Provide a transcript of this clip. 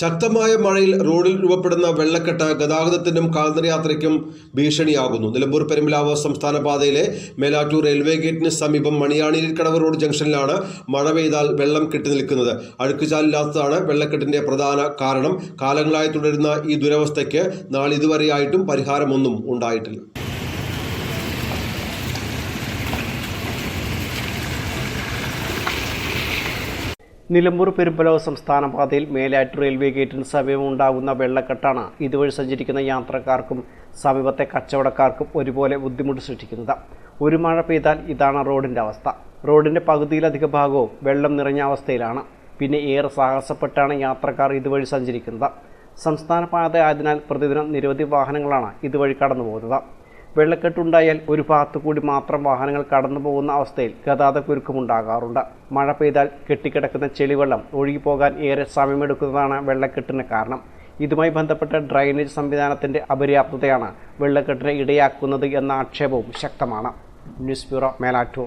ശക്തമായ മഴയിൽ റോഡിൽ രൂപപ്പെടുന്ന വെള്ളക്കെട്ട് ഗതാഗതത്തിനും കാൽനടയാത്രയ്ക്കും ഭീഷണിയാകുന്നു. നിലമ്പൂർ പെരുമ്പിലാവ് സംസ്ഥാന പാതയിലെ മേലാറ്റൂർ റെയിൽവേ ഗേറ്റിന് സമീപം മണിയാണിരിക്കടവ് റോഡ് ജംഗ്ഷനിലാണ് മഴ പെയ്താൽ വെള്ളം കെട്ടി നിൽക്കുന്നത് അഴുക്കുചാലില്ലാത്തതാണ് വെള്ളക്കെട്ടിന്റെ പ്രധാന കാരണം. കാലങ്ങളായി തുടരുന്ന ഈ ദുരവസ്ഥയ്ക്ക് നാളിതുവരെയായിട്ടും പരിഹാരമൊന്നും ഉണ്ടായിട്ടില്ല. നിലമ്പൂർ പെരുമ്പലവ് സംസ്ഥാന പാതയിൽ മേലാറ്റ് റെയിൽവേ ഗേറ്റിന് സമീപമുണ്ടാകുന്ന വെള്ളക്കെട്ടാണ് ഇതുവഴി സഞ്ചരിക്കുന്ന യാത്രക്കാർക്കും സമീപത്തെ കച്ചവടക്കാർക്കും ഒരുപോലെ ബുദ്ധിമുട്ട് സൃഷ്ടിക്കുന്നത്. ഒരു മഴ പെയ്താൽ ഇതാണ് റോഡിന്റെ അവസ്ഥ. റോഡിന്റെ പകുതിയിലധിക ഭാഗവും വെള്ളം നിറഞ്ഞ അവസ്ഥയിലാണ്. പിന്നെ ഏറെ സാഹസപ്പെട്ടാണ് യാത്രക്കാർ ഇതുവഴി സഞ്ചരിക്കുന്നത്. സംസ്ഥാന പാത ആയതിനാൽ പ്രതിദിനം നിരവധി വാഹനങ്ങളാണ് ഇതുവഴി കടന്നു പോകുന്നത് വെള്ളക്കെട്ടുണ്ടായാൽ ഒരു ഭാഗത്തു കൂടി മാത്രം വാഹനങ്ങൾ കടന്നു പോകുന്ന അവസ്ഥയിൽ ഗതാഗത കുരുക്കമുണ്ടാകാറുണ്ട് മഴ പെയ്താൽ കെട്ടിക്കിടക്കുന്ന ചെളിവെള്ളം ഒഴുകിപ്പോകാൻ ഏറെ സമയമെടുക്കുന്നതാണ് വെള്ളക്കെട്ടിന് കാരണം. ഇതുമായി ബന്ധപ്പെട്ട ഡ്രൈനേജ് സംവിധാനത്തിന്റെ അപര്യാപ്തതയാണ് വെള്ളക്കെട്ടിന് ഇടയാക്കുന്നത് എന്ന ആക്ഷേപവും ശക്തമാണ്. News bureau Melattur.